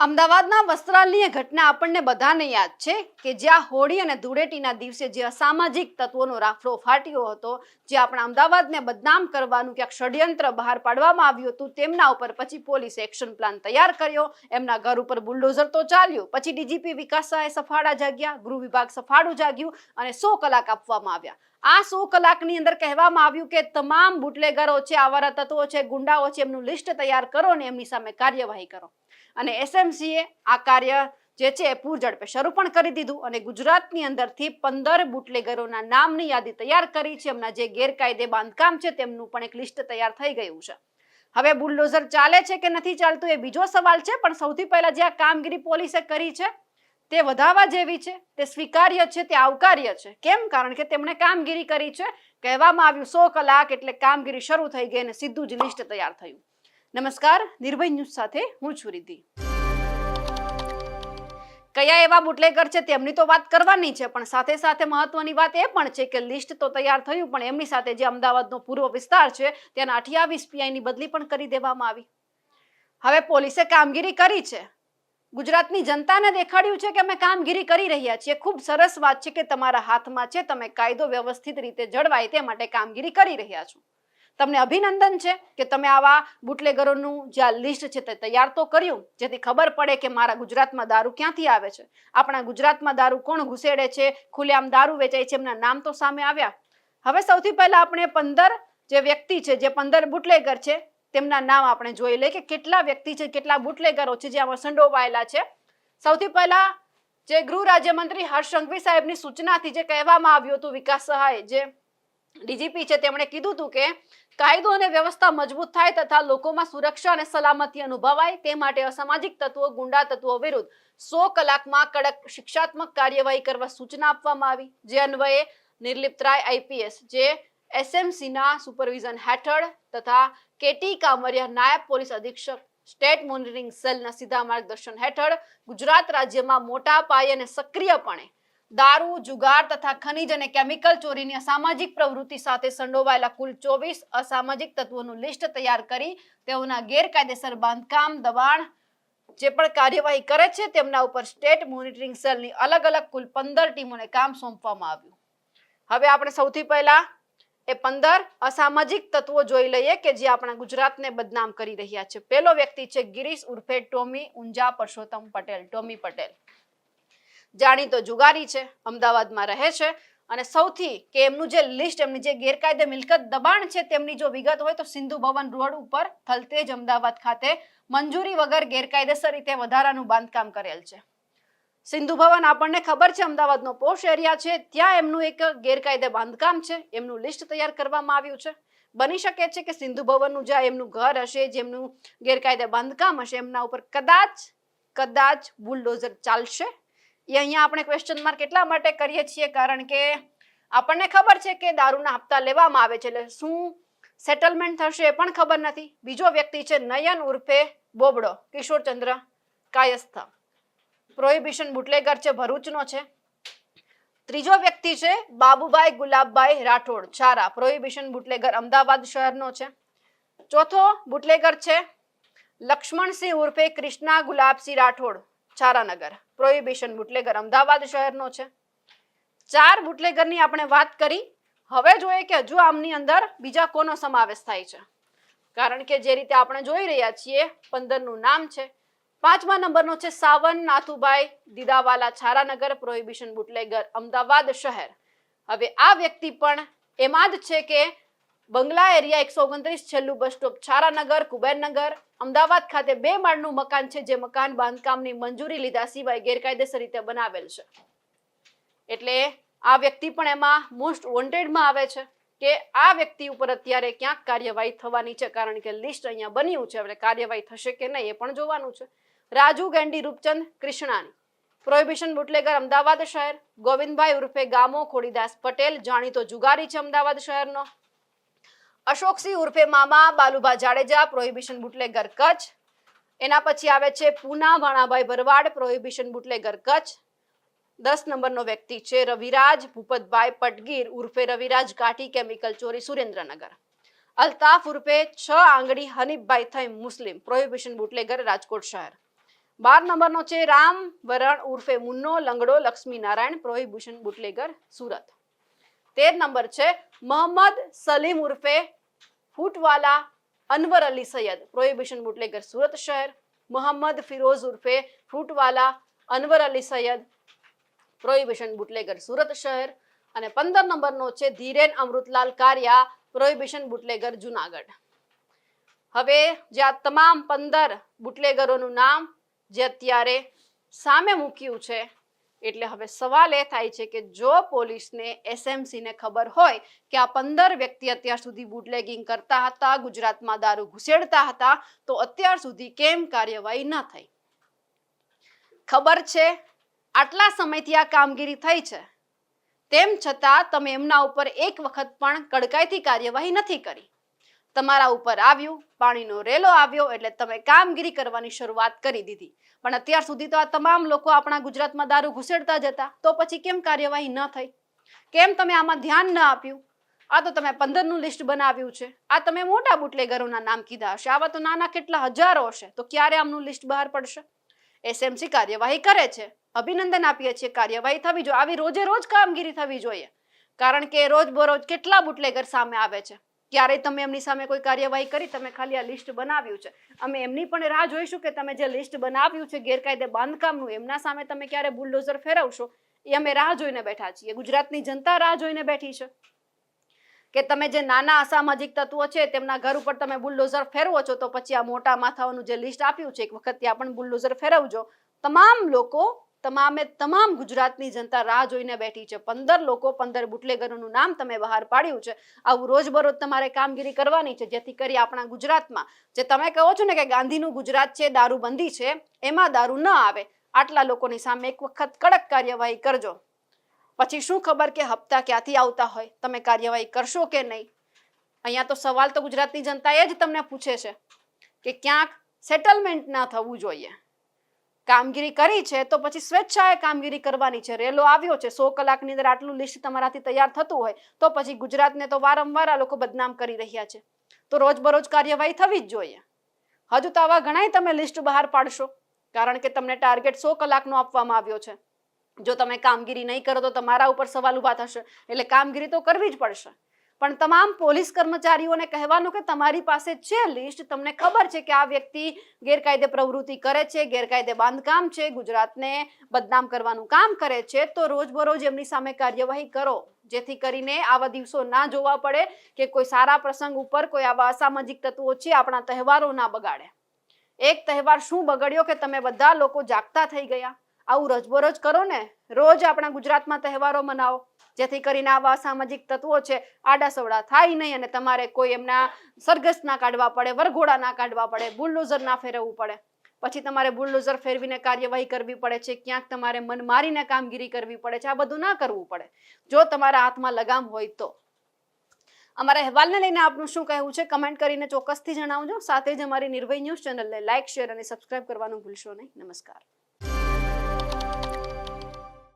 અમદાવાદના વસ્ત્રાલની ઘટના આપણને બધાને યાદ છે કે જ્યાં હોળી અને ધૂળેટીના દિવસે જે અસામાજિક તત્વોનો રાફડો ફાટ્યો હતો જે આપણા અમદાવાદને બદનામ કરવાનું ક્યાંક ષડયંત્ર બહાર પાડવામાં આવ્યું હતું, તેમના ઉપર પછી પોલીસે એક્શન પ્લાન તૈયાર કર્યો, એમના ઘર ઉપર બુલડોઝર તો ચાલ્યું, પછી ડીજીપી વિકાસ સહાય સફાળા જાગ્યા, ગૃહ વિભાગ સફાળું જાગ્યું અને સો કલાક આપવામાં આવ્યા. આ સો કલાકની અંદર કહેવામાં આવ્યું કે તમામ બુટલેગરો છે, આવારા તત્વો છે, ગુંડાઓ છે, એમનું લિસ્ટ તૈયાર કરો અને એમની સામે કાર્યવાહી કરો. અને એસએમસીએ આ કાર્ય જે છે એ પૂરઝડપે શરૂ પણ કરી દીધું અને ગુજરાતની અંદરથી પંદર બુટલેગરોના નામની યાદી તૈયાર કરી છે. એમના જે ગેરકાયદે બાંધકામ છે તેમનું પણ એક લિસ્ટ તૈયાર થઈ ગયું છે. હવે બુલડોઝર ચાલે છે કે નથી ચાલતું એ બીજો સવાલ છે, પણ સૌથી પહેલા જે આ કામગીરી પોલીસે કરી છે તે વધાવવા જેવી છે, તે સ્વીકાર્ય છે, તે આવકાર્ય છે. કેમ? કારણ કે તેમણે કામગીરી કરી છે, કહેવામાં આવ્યું સો કલાક એટલે કામગીરી શરૂ થઈ ગઈ અને સીધું જ લિસ્ટ તૈયાર થયું. નમસ્કાર, નિર્ભય ન્યૂઝ સાથે હું છું રિદ્ધિ. કયા એવા બુટલેગર છે તેમની તો વાત કરવાની છે, પણ સાથે સાથે મહત્વની વાત એ પણ છે કે લિસ્ટ તો તૈયાર થયું, પણ એમની સાથે જે અમદાવાદનો પૂર્વ વિસ્તાર છે, ત્યાંના અઠ્યાવીસ પીઆઈની બદલી પણ કરી દેવામાં આવી. હવે પોલીસે કામગીરી કરી છે. ગુજરાતની જનતાને દેખાડ્યું છે કે અમે કામગીરી કરી રહ્યા છીએ. ખૂબ સરસ વાત છે કે તમારા હાથમાં છે, તમે કાયદો વ્યવસ્થિત રીતે જળવાય તે માટે કામગીરી કરી રહ્યા છો. તમને અભિનંદન છે કે તમે આવા બુટલેગરોનું જે આ લિસ્ટ છે તે તૈયાર તો કર્યું, જેથી ખબર પડે કે મારા ગુજરાતમાં દારૂ ક્યાંથી આવે છે. આપણા ગુજરાતમાં દારૂ કોણ ઘુસેડે છે, ખુલ્લેઆમ દારૂ વેચાય છે, એમના નામ તો સામે આવ્યા. હવે સૌથી પહેલા આપણે પંદર જે વ્યક્તિ છે, જે પંદર બુટલેગર છે, તેમના નામ આપણે જોઈ લઈએ કે કેટલા વ્યક્તિ છે, કેટલા બુટલેગરો છે, જે આમાં સંડોવાયેલા છે. સૌથી પહેલા જે ગૃહ રાજ્યમંત્રી હર્ષ સંઘવી સાહેબની સૂચનાથી જે કહેવામાં આવ્યું હતું વિકાસ સહાય, જે ડીજીપી છે, તેમણે કીધું હતું કે કાયદો અને વ્યવસ્થા મજબૂત થાય તથા લોકોમાં સુરક્ષા અને સલામતી અનુભવાય તે માટે અસામાજિક તત્વો, ગુંડા તત્વો વિરુદ્ધ સો કલાકમાં કડક શિક્ષાત્મક કાર્યવાહી કરવા સૂચના આપવામાં આવી. જે અન્વયે નિર્લિપ્ત રાય આઈપીએસ જે એસએમસીના સુપરવિઝન હેઠળ તથા કેટી કામરિયા નાયબ પોલીસ અધિક્ષક, સ્ટેટ મોનિટરિંગ સેલના સીધા માર્ગદર્શન હેઠળ ગુજરાત રાજ્યમાં મોટા પાયે અને સક્રિયપણે દારૂ, જુગાર તથા ખનીજ અને કેમિકલ ચોરીની અસામાજિક પ્રવૃત્તિ સાથે સંડોવાયેલા કુલ ચોવીસ અસામાજિક તત્વોનું લિસ્ટ તૈયાર કરી તેઓના ગેરકાયદેસર બાંધકામ, દબાણ, જે પણ કાર્યવાહી કરે છે તેમના ઉપર સ્ટેટ મોનિટરિંગ સેલની અલગ અલગ કુલ પંદર ટીમોને કામ સોંપવામાં આવ્યું. હવે આપણે સૌથી પહેલા એ પંદર અસામાજિક તત્વો જોઈ લઈએ કે જે આપણા ગુજરાતને બદનામ કરી રહ્યા છે. પહેલો વ્યક્તિ છે ગિરીશ ઉર્ફે ટોમી ઊંઝા પરસોત્તમ પટેલ, ટોમી પટેલ. જાણીતો જુગારી છે, અમદાવાદમાં રહે છે અને સૌથી કે એમનું જે લિસ્ટ, એમની જે ગેરકાયદે મિલકત દબાણ છે તેમની જો વિગત હોય તો સિંધુ ભવન રોડ ઉપર થલતેજ અમદાવાદ ખાતે મંજૂરી વગર ગેરકાયદેસર રીતે વધારાનું બાંધકામ કરેલ છે. સિંધુ ભવન આપણને ખબર છે, અમદાવાદનો પોશ એરિયા છે, ત્યાં એમનું એક ગેરકાયદે બાંધકામ છે, એમનું લિસ્ટ તૈયાર કરવામાં આવ્યું છે. બની શકે છે કે સિંધુ ભવનનું જ્યાં એમનું ઘર હશે જેમનું ગેરકાયદે બાંધકામ હશે, એમના ઉપર કદાચ કદાચ બુલડોઝર ચાલશે. એ અહીંયા આપણે ક્વેશ્ચન માર્ક એટલા માટે કરીએ છીએ કારણ કે આપણને ખબર છે કે દારૂના હપ્તા લેવામાં આવે છે એટલે શું સેટલમેન્ટ થશે એ પણ ખબર નથી. બીજો વ્યક્તિ છે નયન ઉર્ફે બોબડો, કિશોરચંદ્ર કાયસ્થ. પ્રોહિબિશન બુટલેગર છે, ભરૂચનો છે. ત્રીજો વ્યક્તિ છે બાબુભાઈ ગુલાબભાઈ રાઠોડ ચારા પ્રોહિબિશન બુટલેગર અમદાવાદ શહેરનો છે. ચોથો બુટલેગર છે લક્ષ્મણસિંહ ઉર્ફે કૃષ્ણા ગુલાબસિંહ રાઠોડ. ચારાનગર. Prohibition bootlegger. અમદાવાદ શહેરનો છે. ચાર બુટલેગરની આપણે વાત કરી. હવે જોઈએ કે હજુ આમની અંદર બીજા કોનો સમાવેશ થાય છે. કારણ કે જે રીતે આપણે જોઈ રહ્યા છીએ, પંદરનું નામ છે. પાંચમા નંબરનો છે સાવન નાથુભાઈ દીદાવાલા છારાનગર પ્રોહિબિશન બુટલેગર, અમદાવાદ શહેર. હવે આ વ્યક્તિ પણ એમાં જ છે કે બંગલા એરિયા એકસો ઓગણત્રીસ છેલ્લું બસ સ્ટોપ છારાનગર કુબેરનગર અમદાવાદ ખાતે બે માળનું મકાન છે, જે મકાન બાંધકામની મંજૂરી લીધા સિવાય ગેરકાયદેસર રીતે બનાવેલ છે. એટલે આ વ્યક્તિ પણ એમાં મોસ્ટ વોન્ટેડમાં આવે છે કે આ વ્યક્તિ ઉપર અત્યારે ક્યાંક કાર્યવાહી થવાની છે, કારણ કે લિસ્ટ અહીંયા બન્યું છે એટલે કાર્યવાહી થશે કે નહીં એ પણ જોવાનું છે. રાજુ ગેંડી, રૂપચંદ કૃષ્ણાની પ્રોહિબિશન બુટલેગર અમદાવાદ શહેર. ગોવિંદભાઈ ઉર્ફે ગામો, ખોડીદાસ પટેલ, જાણીતો જુગારી છે અમદાવાદ શહેરનો. અશોકસિંહ ઉર્ફે મામા, બાલુભા જાડેજા, પ્રોહિબિશન બુટલેગર કચ્છ. એના પછી આવે છે પૂના ભાણાભાઈ ભરવાડ, પ્રોહિબિશન બુટલેગર કચ્છ. દસ નંબરનો વ્યક્તિ છે રવિરાજ ભૂપતભાઈ પટગીર ઉર્ફે રવિરાજ કાઠી કેમિકલ ચોરી, સુરેન્દ્રનગર. અલ્તાફ ઉર્ફે છ આંગળી હનીફભાઈ થઈ મુસ્લિમ, પ્રોહિબિશન બુટલેગર, રાજકોટ શહેર. બાર નંબરનો છે રામ વરણ ઉર્ફે મુન્નો, લંગડો લક્ષ્મી નારાયણ પ્રોહિબિશન બુટલેગર, સુરત. તેર નંબર છે, મોહમ્મદ સલીમ ઉર્ફે ફૂટવાલા અનવર અલી સૈયદ. પ્રોહિબિશન બુટલેગર સુરત શહેર. મોહમ્મદ ફિરોઝ ઉર્ફે ફૂટવાલા અનવર અલી સૈયદ. પ્રોહિબિશન બુટલેગર સુરત શહેર. અને પંદર નંબરનો છે, ધીરેન અમૃતલાલ કારિયા. Prohibition bootlegger Junagadh. હવે જે આ તમામ પંદર બુટલેગરોનું નામ જે અત્યારે સામે મૂક્યું છે એટલે હવે સવાલ એ થાય છે કે જો પોલીસને એસએમસીને ખબર હોય કે આ પંદર વ્યક્તિ અત્યાર સુધી બુટલેગિંગ કરતા હતા, ગુજરાતમાં દારૂ ઘુસેડતા હતા, તો અત્યાર સુધી કેમ કાર્યવાહી ન થઈ? ખબર છે? આટલા સમયથી આ કામગીરી થઈ છે. તેમ છતાં તમે એમના ઉપર એક વખત પણ કડકાઈથી કાર્યવાહી નથી કરી. તમારા ઉપર આવ્યું, પાણીનો રેલો આવ્યો, એટલે તમે કામગીરી કરવાની શરૂઆત કરી દીધી. પણ અત્યાર સુધી તો આ તમામ લોકો આપણા ગુજરાતમાં દારૂ ઘુસેડતા જતા તો પછી કેમ કાર્યવાહી ન થઈ? કેમ તમે આમાં ધ્યાન ન આપ્યું? આ તો તમે પંદરનું લિસ્ટ બનાવ્યું છે. આ તમે મોટા બુટલેગરોના નામ કીધા હશે. આવા તો નાના કેટલા હજારો હશે. તો ક્યારે આમનું લિસ્ટ બહાર પડશે? એસએમસી કાર્યવાહી કરે છે. અભિનંદન આપીએ છીએ. કાર્યવાહી થવી જોઈએ આવી રોજે રોજ કામગીરી થવી જોઈએ. કારણ કે રોજ બરોજ કેટલા બુટલેગર સામે આવે છે. ક્યારેય તમે એમની સામે કોઈ કાર્યવાહી કરી, તમે ખાલી આ લિસ્ટ બનાવ્યું છે. અમે એમની પણ રાહ જોઈશું કે તમે જે લિસ્ટ બનાવ્યું છે ગેરકાયદે બાંધકામનું, એમના સામે તમે ક્યારે બુલડોઝર ફેરવશો, એ અમે રાહ જોઈને બેઠા છીએ. ગુજરાતની જનતા રાહ જોઈને બેઠી છે કે તમે જે નાના અસામાજિક તત્વો છે, તેમના ઘર ઉપર તમે બુલડોઝર ફેરવો છો, તો પછી આ મોટા માથાઓનું જે લિસ્ટ આપ્યું છે, એક વખત ત્યાં પણ બુલડોઝર ફેરવજો. તમામ લોકો તમામે તમામ ગુજરાતની જનતા રાહ જોઈને બેઠી છે. પંદર લોકો પંદર બુટલેગરોનું નામ તમે બહાર પાડ્યું છે. આવું રોજબરોજ તમારે કામગીરી કરવાની છે, જેથી કરી આપણા ગુજરાતમાં. જે તમે કહો છો ને કે ગાંધીનું ગુજરાત છે, દારૂબંધી છે, એમાં દારૂ ન આવે. આટલા લોકોની સામે એક વખત કડક કાર્યવાહી કરજો. પછી શું ખબર કે હપ્તા ક્યાંથી આવતા હોય? તમે કાર્યવાહી કરશો કે નહીં? અહીંયા તો સવાલ તો ગુજરાતની જનતાએ જ તમને પૂછે છે કે ક્યાંક સેટલમેન્ટ ના થવું જોઈએ. કામગીરી કરી છે, તો પછી સ્વેચ્છાએ કામગીરી કરવાની છે. રેલો આવ્યો છે, સો કલાકની અંદર આટલું લિસ્ટ તમારાથી તૈયાર થતું હોય, તો પછી ગુજરાતને તો વારંવાર આ લોકો બદનામ કરી રહ્યા છે. તો રોજબરોજ કાર્યવાહી થવી જ જોઈએ. હજુ તો આવા ઘણાય તમે લિસ્ટ બહાર પાડશો, કારણ કે તમને ટાર્ગેટ સો કલાકનો આપવામાં આવ્યો છે. જો તમે કામગીરી નહીં કરો તો તમારા ઉપર સવાલ ઊભા થશે, એટલે કામગીરી તો કરવી જ પડશે. પણ તમામ પોલીસ કર્મચારીઓને કહેવાનું કે તમારી પાસે છે લિસ્ટ. તમને ખબર છે કે આ વ્યક્તિ ગેરકાયદે પ્રવૃત્તિ કરે છે, ગેરકાયદે બાંધકામ છે, ગુજરાતને બદનામ કરવાનું કામ કરે છે, તો રોજબરોજ એમની સામે કાર્યવાહી કરો. જેથી કરીને આવા દિવસો ના જોવા પડે કે કોઈ સારા પ્રસંગ ઉપર કોઈ આવા અસામાજિક તત્વો છે, આપણા તહેવારો ના બગાડે. એક તહેવાર શું બગડ્યો કે તમે બધા લોકો જાગતા થઈ ગયા? આવું રોજબરોજ કરો ને, રોજ આપણા ગુજરાતમાં તહેવારો મનાવો. જેથી કરીને આવા સામાજિક તત્વો છે, આડાસવડા થાય નહીં અને તમારે કોઈ એમના સરઘસ ના કાઢવા પડે, વરઘોડા ના કાઢવા પડે, બુલડોઝર ના ફેરવવું પડે. પછી તમારે બુલડોઝર ફેરવીને કાર્યવાહી કરવી પડે છે, ક્યાંક તમારે મન મારીને કામગીરી કરવી પડે છે, આ બધું ના કરવું પડે. જો તમારા હાથમાં લગામ હોય તો. અમારા અહેવાલને લઈને આપનું શું કહેવું છે, કમેન્ટ કરીને ચોક્કસથી જણાવજો. સાથે જ અમારી નિર્ભય ન્યૂઝ ચેનલને લાઇક શેર અને સબસ્ક્રાઇબ કરવાનું ભૂલશો નહીં. નમસ્કાર.